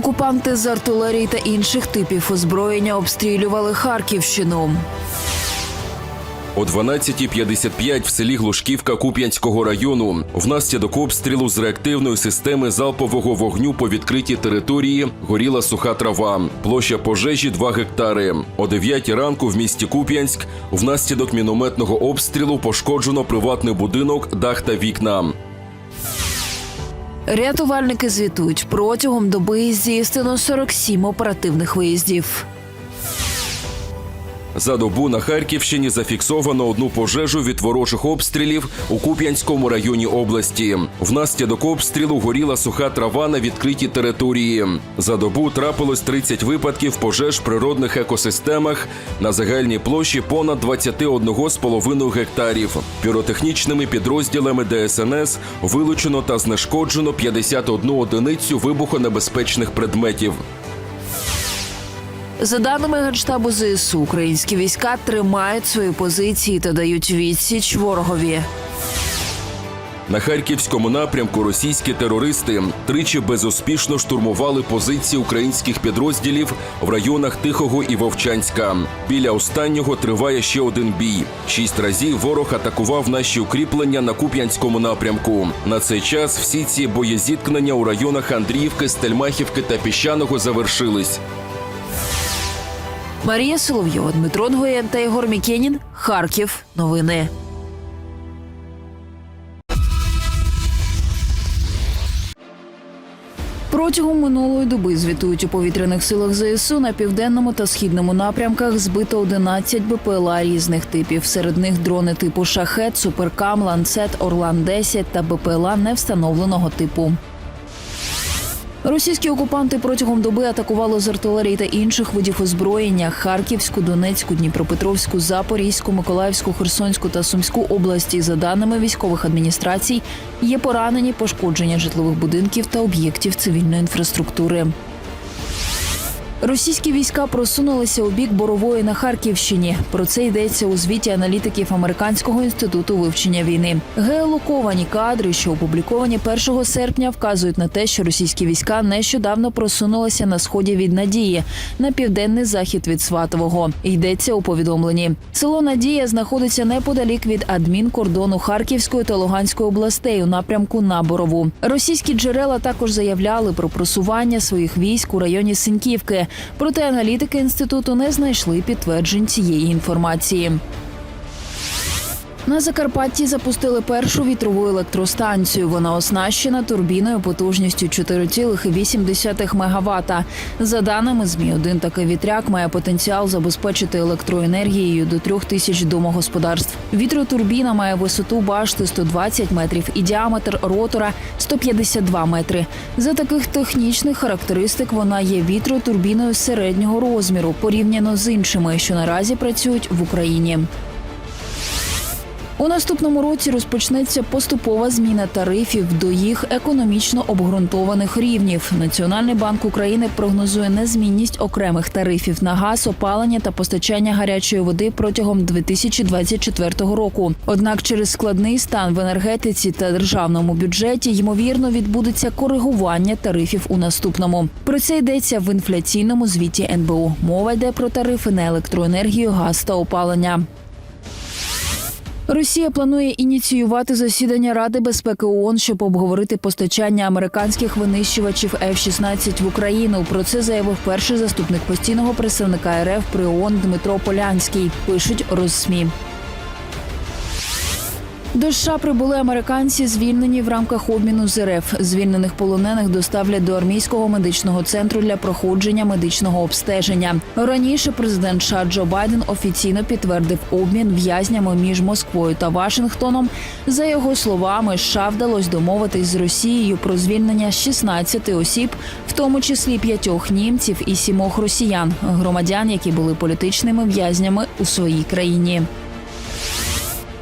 Окупанти з артилерії та інших типів озброєння обстрілювали Харківщину. О 12.55 в селі Глушківка Куп'янського району внаслідок обстрілу з реактивної системи залпового вогню по відкритій території горіла суха трава. Площа пожежі 2 гектари. О 9 ранку в місті Куп'янськ внаслідок мінометного обстрілу пошкоджено приватний будинок, дах та вікна. Рятувальники звітують протягом доби здійснено 47 оперативних виїздів. За добу на Харківщині зафіксовано одну пожежу від ворожих обстрілів у Куп'янському районі області. Внаслідок обстрілу горіла суха трава на відкритій території. За добу трапилось 30 випадків пожеж в природних екосистемах на загальній площі понад 21,5 гектарів. Піротехнічними підрозділами ДСНС вилучено та знешкоджено 51 одиницю вибухонебезпечних предметів. За даними Генштабу ЗСУ, українські війська тримають свої позиції та дають відсіч ворогові. На харківському напрямку російські терористи тричі безуспішно штурмували позиції українських підрозділів в районах Тихого і Вовчанська. Біля останнього триває ще один бій. Шість разів ворог атакував наші укріплення на Куп'янському напрямку. На цей час всі ці боєзіткнення у районах Андріївки, Стельмахівки та Піщаного завершились. Марія Соловйова, Дмитро Нгоєн та Єгор Мікенін. Харків. Новини. Протягом минулої доби звітують у повітряних силах ЗСУ на південному та східному напрямках збито 11 БПЛА різних типів. Серед них дрони типу Шахет, Суперкам, Ланцет, Орлан 10 та БПЛА невстановленого типу. Російські окупанти протягом доби атакували з артилерії та інших видів озброєння Харківську, Донецьку, Дніпропетровську, Запорізьку, Миколаївську, Херсонську та Сумську області. За даними військових адміністрацій, є поранені пошкодження житлових будинків та об'єктів цивільної інфраструктури. Російські війська просунулися у бік борової на Харківщині. Про це йдеться у звіті аналітиків Американського інституту вивчення війни. Геолоковані кадри, що опубліковані 1 серпня, вказують на те, що російські війська нещодавно просунулися на сході від Надії на південний захід від Сватового. Йдеться у повідомленні. Село Надія знаходиться неподалік від адмінкордону Харківської та Луганської областей у напрямку на Борову. Російські джерела також заявляли про просування своїх військ у районі Синьківки. Проте аналітики інституту не знайшли підтверджень цієї інформації. На Закарпатті запустили першу вітрову електростанцію. Вона оснащена турбіною потужністю 4,8 МВт. За даними ЗМІ, один такий вітряк має потенціал забезпечити електроенергією до трьох тисяч домогосподарств. Вітротурбіна має висоту башти 120 метрів і діаметр ротора 152 метри. За таких технічних характеристик вона є вітротурбіною середнього розміру порівняно з іншими, що наразі працюють в Україні. У наступному році розпочнеться поступова зміна тарифів до їх економічно обґрунтованих рівнів. Національний банк України прогнозує незмінність окремих тарифів на газ, опалення та постачання гарячої води протягом 2024 року. Однак, через складний стан в енергетиці та державному бюджеті ймовірно відбудеться коригування тарифів у наступному. Про це йдеться в інфляційному звіті НБУ. Мова йде про тарифи на електроенергію, газ та опалення. Росія планує ініціювати засідання Ради безпеки ООН, щоб обговорити постачання американських винищувачів F-16 в Україну. Про це заявив перший заступник постійного представника РФ при ООН Дмитро Полянський. Пишуть Розсмі. До США прибули американці, звільнені в рамках обміну з РФ. Звільнених полонених доставлять до армійського медичного центру для проходження медичного обстеження. Раніше президент США Джо Байден офіційно підтвердив обмін в'язнями між Москвою та Вашингтоном. За його словами, США вдалося домовитись з Росією про звільнення 16 осіб, в тому числі п'ятьох німців і сімох росіян, громадян, які були політичними в'язнями у своїй країні.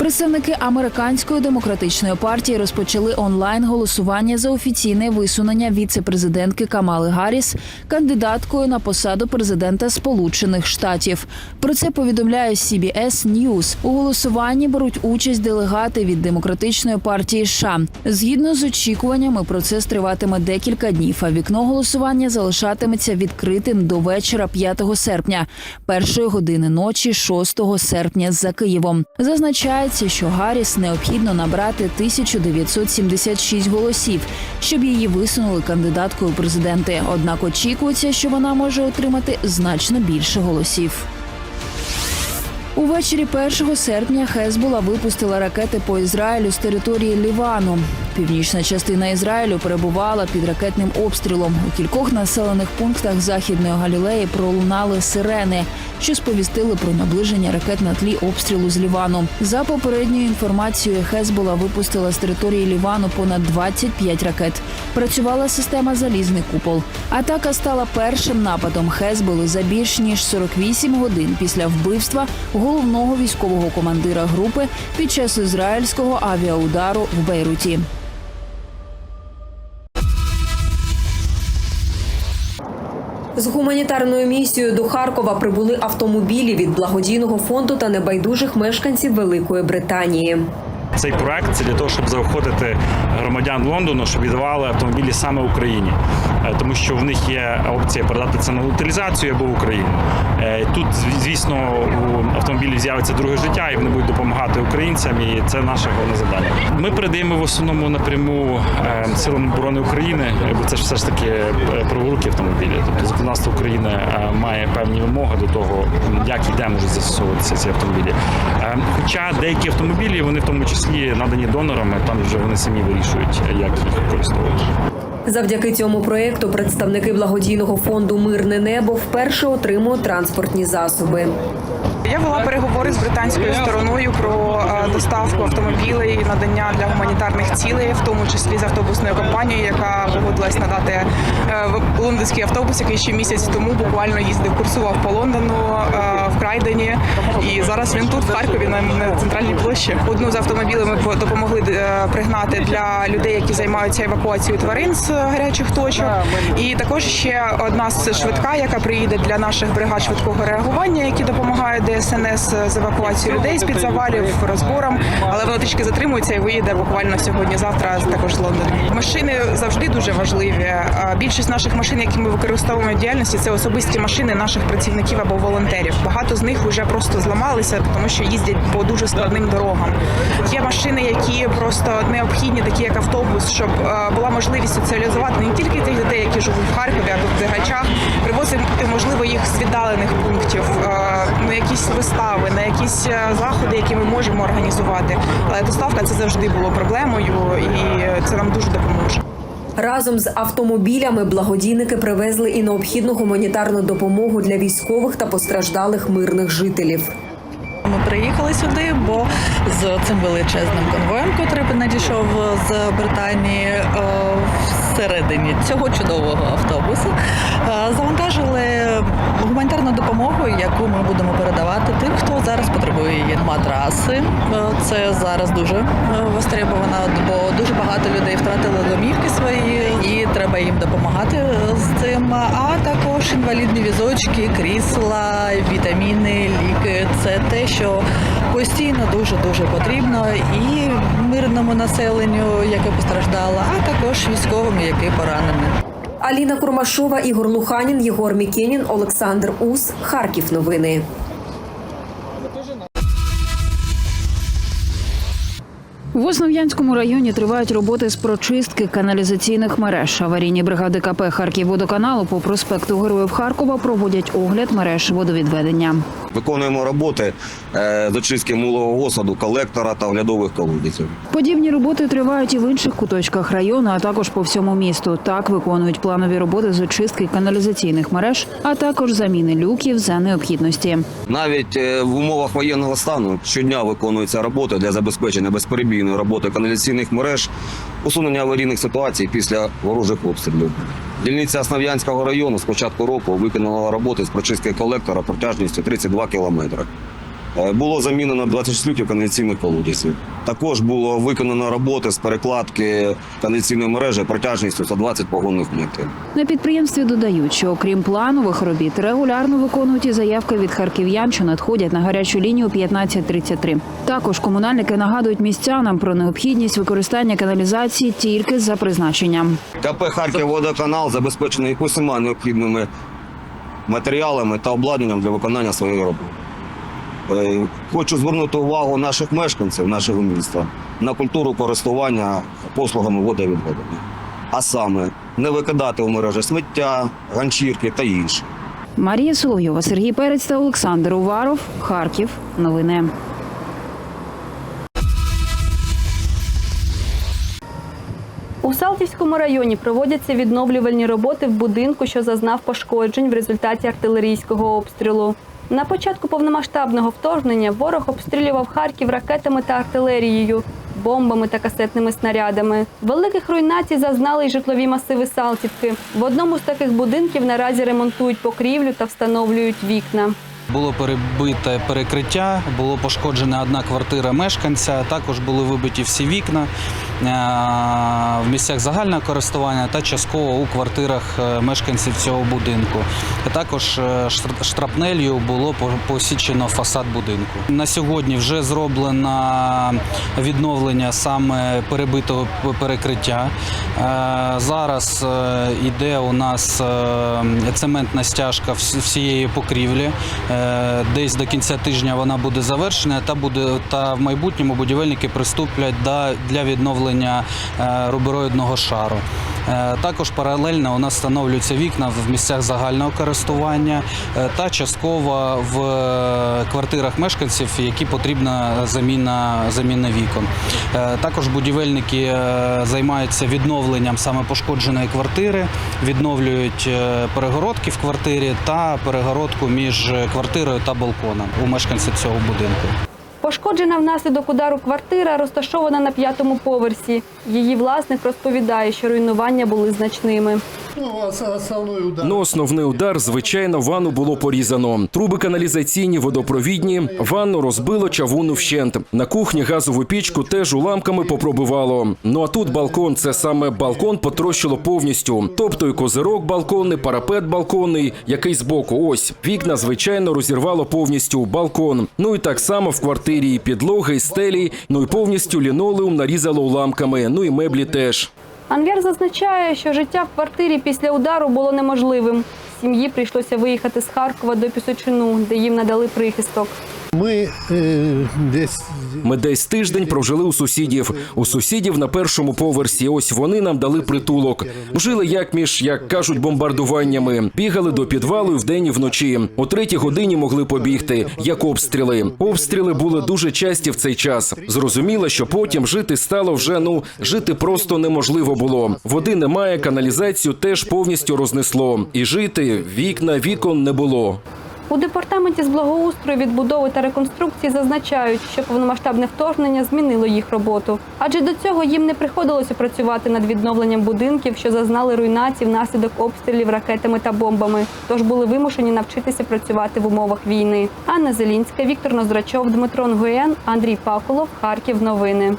Представники американської демократичної партії розпочали онлайн голосування за офіційне висунення віце-президентки Камали Гарріс кандидаткою на посаду президента Сполучених Штатів. Про це повідомляє CBS News. У голосуванні беруть участь делегати від демократичної партії США. Згідно з очікуваннями, процес триватиме декілька днів. А вікно голосування залишатиметься відкритим до вечора 5 серпня, першої години ночі 6 серпня за Києвом. Зазначається, що Гарріс необхідно набрати 1976 голосів, щоб її висунули кандидаткою президенти. Однак очікується, що вона може отримати значно більше голосів. Увечері 1 серпня Хезбула випустила ракети по Ізраїлю з території Лівану. Північна частина Ізраїлю перебувала під ракетним обстрілом. У кількох населених пунктах західної Галілеї пролунали сирени, що сповістили про наближення ракет на тлі обстрілу з Лівану. За попередньою інформацією, Хезбула випустила з території Лівану понад 25 ракет. Працювала система залізний купол. Атака стала першим нападом Хезболи за більш ніж 48 годин після вбивства головного військового командира групи під час ізраїльського авіаудару в Бейруті. З гуманітарною місією до Харкова прибули автомобілі від благодійного фонду та небайдужих мешканців Великої Британії. Цей проект це для того, щоб заохотити громадян Лондону, щоб віддавали автомобілі саме Україні, Е, тому що в них є опція передати це на утилізацію або в Україну. Е, Тут, звісно, у автомобілів з'явиться друге життя, і вони будуть допомагати українцям, і це наше головне завдання. Ми передаємо в основному напряму е, силам оборони України, бо це ж все ж таки праворукі автомобілі. Тобто законодавство України має певні вимоги до того, як і де можуть застосовуватися ці автомобілі. Хоча деякі автомобілі, вони в тому числі надані донорами, там вже вони самі вирішують, як їх використовувати. Завдяки цьому проєкту представники благодійного фонду Мирне небо вперше отримують транспортні засоби. Я вела переговори з британською стороною про е, доставку автомобілей, надання для гуманітарних цілей, в тому числі з автобусною компанією, яка погодилась надати е, лондонський автобус, який ще місяць тому буквально їздив, курсував по Лондону е, в Крайдені. І зараз він тут, в Харкові, на, центральній площі. Одну з автомобілів ми допомогли пригнати для людей, які займаються евакуацією тварин з гарячих точок. І також ще одна з швидка, яка приїде для наших бригад швидкого реагування, які допомагають ДСНС з евакуацією людей з під завалів, розбором. Але воно трішки затримується і виїде буквально сьогодні-завтра також з Лондону. Машини завжди дуже важливі. Більшість наших машин, які ми використовуємо в діяльності, це особисті машини наших працівників або волонтерів. Багато з них вже просто зламалися, тому що їздять по дуже складним дорогам. Є машини, які просто необхідні, такі як автобус, щоб була можливість соціалізувати не тільки тих дітей, які живуть в Харкові або в Дергачах, привозити можливо їх з віддалених пунктів на якісь вистави, на якісь е, заходи, які ми можемо організувати. Але доставка це завжди було проблемою, і це нам дуже допоможе. Разом з автомобілями благодійники привезли і необхідну гуманітарну допомогу для військових та постраждалих мирних жителів. Ми приїхали сюди, бо з цим величезним конвоєм, котрий надійшов з Британії е, всередині цього чудового автобусу, е, завантажили гуманітарну допомогу, яку ми будемо передавати тим, хто зараз потребує її. Матраси е, це зараз дуже востребовано, бо дуже багато людей втратили домівки свої, і треба їм допомагати з цим. А також інвалідні візочки, крісла, вітаміни, ліки це те, що постійно дуже дуже потрібно і мирному населенню, яке постраждало, а також військовим, які поранені. Аліна Курмашова, Ігор Луханін, Єгор Мікенін, Олександр Ус. Харків. Новини. В Основ'янському районі тривають роботи з прочистки каналізаційних мереж. Аварійні бригади КП Харківводоканалу по проспекту Героїв Харкова проводять огляд мереж водовідведення. Виконуємо роботи е, з очистки мулового осаду, колектора та оглядових колодязів. Подібні роботи тривають і в інших куточках району, а також по всьому місту. Так виконують планові роботи з очистки каналізаційних мереж, а також заміни люків за необхідності. Навіть е, в умовах воєнного стану щодня виконуються роботи для забезпечення безперебійної роботи каналізаційних мереж, усунення аварійних ситуацій після ворожих обстрілів. Дільниця Основ'янського району з початку року виконала роботи з прочистки колектора протяжністю 32 кілометри. Е, Було замінено 26 лютів каналізаційних колодязів. Також було виконано роботи з перекладки каналізаційної мережі протяжністю 120 погонних метрів. На підприємстві додають, що окрім планових робіт, регулярно виконують і заявки від харків'ян, що надходять на гарячу лінію 1533. Також комунальники нагадують містянам про необхідність використання каналізації тільки за призначенням. КП «Харківводоканал» забезпечений усіма необхідними матеріалами та обладнанням для виконання своєї роботи. Е, Хочу звернути увагу наших мешканців нашого міста на культуру користування послугами водовідведення. А саме не викидати у мережі сміття, ганчірки та інше. Марія Соловйова, Сергій Перець та Олександр Уваров. Харків. Новини. У Салтівському районі проводяться відновлювальні роботи в будинку, що зазнав пошкоджень в результаті артилерійського обстрілу. На початку повномасштабного вторгнення ворог обстрілював Харків ракетами та артилерією, бомбами та касетними снарядами. Великих руйнацій зазнали й житлові масиви Салтівки. В одному з таких будинків наразі ремонтують покрівлю та встановлюють вікна. Було перебите перекриття, було пошкоджена одна квартира мешканця. Також були вибиті всі вікна е, в місцях загального користування та частково у квартирах е, мешканців цього будинку. Також е, штрапнелью було посічено фасад будинку. На сьогодні вже зроблено відновлення саме перебитого перекриття. Е, Зараз е, іде у нас цементна стяжка всієї покрівлі. Десь до кінця тижня вона буде завершена, та буде та в майбутньому будівельники приступлять для відновлення рубероїдного шару. Е, Також паралельно у нас встановлюються вікна в місцях загального користування е, та частково в е, квартирах мешканців, які потрібна заміна, заміна вікон. Також будівельники займаються відновленням саме пошкодженої квартири, відновлюють перегородки в квартирі та перегородку між квартирою та балконом у мешканців цього будинку. Пошкоджена внаслідок удару квартира розташована на п'ятому поверсі. Її власник розповідає, що руйнування були значними. Ну, основний удар, звичайно, ванну було порізано. Труби каналізаційні, водопровідні, ванну розбило чавуну вщент. На кухні газову пічку теж уламками попробивало. Ну а тут балкон це саме балкон потрощило повністю. Тобто і козирок балконний, парапет балконний, який збоку. Ось вікна, звичайно, розірвало повністю балкон. Ну і так само в квартирі і підлоги, і стелі, ну і повністю лінолеум нарізало уламками. Ну і меблі теж. Анвер зазначає, що життя в квартирі після удару було неможливим. Сім'ї прийшлося виїхати з Харкова до Пісочину, де їм надали прихисток. Ми е, десь Ми десь тиждень прожили у сусідів. У сусідів на першому поверсі. Ось вони нам дали притулок. Жили як між, як кажуть, бомбардуваннями. Бігали до підвалу вдень і вночі. О третій годині могли побігти, як обстріли. Обстріли були дуже часті в цей час. Зрозуміло, що потім жити стало вже ну жити просто неможливо було. Води немає, каналізацію теж повністю рознесло. І жити вікна вікон не було. У департаменті з благоустрою, відбудови та реконструкції зазначають, що повномасштабне вторгнення змінило їх роботу. Адже до цього їм не приходилося працювати над відновленням будинків, що зазнали руйнацій внаслідок обстрілів ракетами та бомбами. Тож були вимушені навчитися працювати в умовах війни. Анна Зелінська, Віктор Ноздрачов, Дмитро Нгуєн, Андрій Пакулов, Харків. Новини.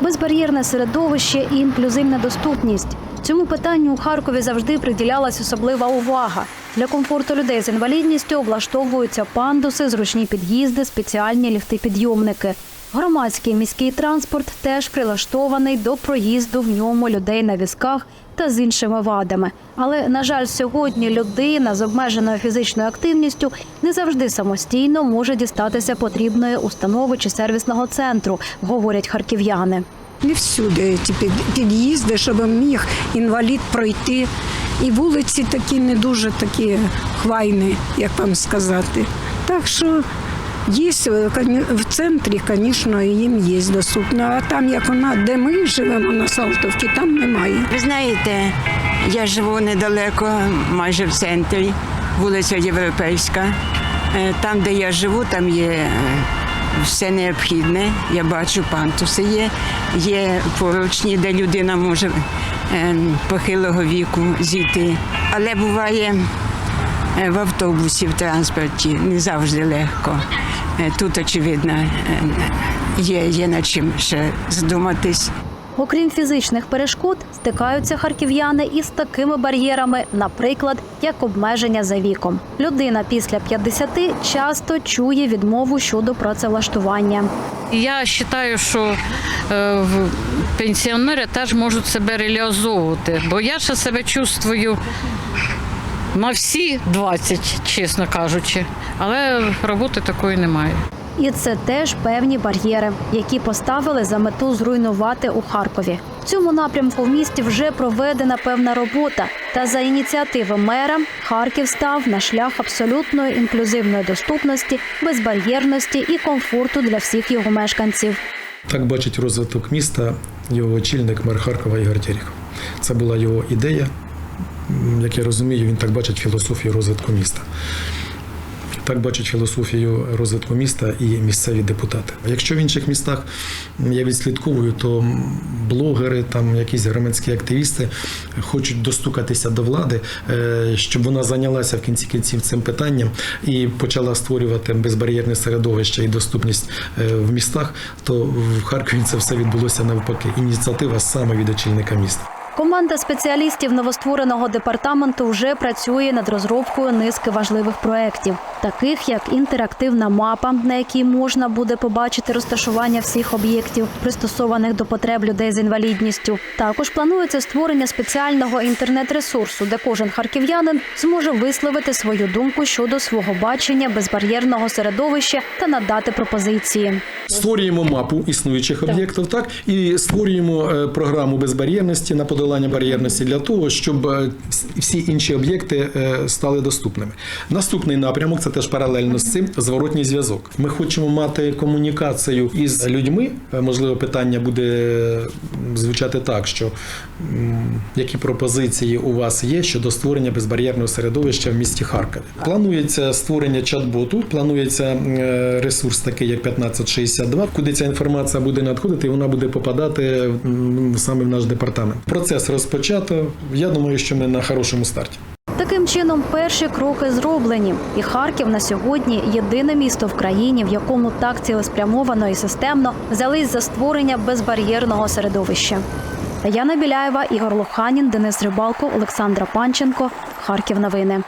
Безбар'єрне середовище і інклюзивна доступність. Цьому питанню у Харкові завжди приділялась особлива увага. Для комфорту людей з інвалідністю облаштовуються пандуси, зручні під'їзди, спеціальні ліфти-підйомники. Громадський міський транспорт теж прилаштований до проїзду в ньому людей на візках та з іншими вадами. Але на жаль, сьогодні людина з обмеженою фізичною активністю не завжди самостійно може дістатися потрібної установи чи сервісного центру, говорять харків'яни. Не всюди під- під'їзди, щоб міг інвалід пройти. І вулиці такі не дуже такі хвайні, як вам сказати. Так що є в центрі, звісно, їм є доступно. А там, як вона, де ми живемо на Салтовці, там немає. Ви знаєте, я живу недалеко, майже в центрі, вулиця Європейська. Е, Там, де я живу, там є е, все необхідне. Я бачу, пантуси є, є поручні, де людина може е, похилого віку зійти. Але буває, е, в автобусі, в транспорті не завжди легко. Е, Тут, очевидно, е, є, є над чим ще задуматись. Окрім фізичних перешкод, стикаються харків'яни із такими бар'єрами, наприклад, як обмеження за віком. Людина після 50 часто чує відмову щодо працевлаштування. Я вважаю, що е, пенсіонери теж можуть себе реалізовувати, бо я ще себе чувствую на всі 20, чесно кажучи, але роботи такої немає. І це теж певні бар'єри, які поставили за мету зруйнувати у Харкові. В цьому напрямку в місті вже проведена певна робота. Та за ініціативи мера Харків став на шлях абсолютної інклюзивної доступності, безбар'єрності і комфорту для всіх його мешканців. Так бачить розвиток міста його очільник мер Харкова Ігор Терехов. Це була його ідея. Як я розумію, він так бачить філософію розвитку міста. Так бачить філософію розвитку міста і місцеві депутати. Якщо в інших містах я відслідковую, то блогери, там якісь громадські активісти хочуть достукатися до влади, е, щоб вона зайнялася в кінці кінців цим питанням і почала створювати безбар'єрне середовище і доступність е, в містах, то в Харкові це все відбулося навпаки. Ініціатива саме від очільника міста. Команда спеціалістів новоствореного департаменту вже працює над розробкою низки важливих проєктів, таких як інтерактивна мапа, на якій можна буде побачити розташування всіх об'єктів, пристосованих до потреб людей з інвалідністю. Також планується створення спеціального інтернет-ресурсу, де кожен харків'янин зможе висловити свою думку щодо свого бачення безбар'єрного середовища та надати пропозиції. Створюємо мапу існуючих об'єктів, так і створюємо е, програму безбар'єрності на подолання бар'єрності для того, щоб е, всі інші об'єкти е, стали доступними. Наступний напрямок це теж паралельно з цим зворотній зв'язок. Ми хочемо мати комунікацію із людьми. Е, Можливо, питання буде звучати так, що які пропозиції у вас є щодо створення безбар'єрного середовища в місті Харкові. Планується створення чат-боту, планується ресурс такий як 1562, куди ця інформація буде надходити, і вона буде попадати саме в наш департамент. Процес розпочато. Я думаю, що ми на хорошому старті. Таким чином, перші кроки зроблені, і Харків на сьогодні єдине місто в країні, в якому так цілеспрямовано і системно взялись за створення безбар'єрного середовища. Яна Біляєва, Ігор Лоханін, Денис Рибалко, Олександра Панченко. Харків новини.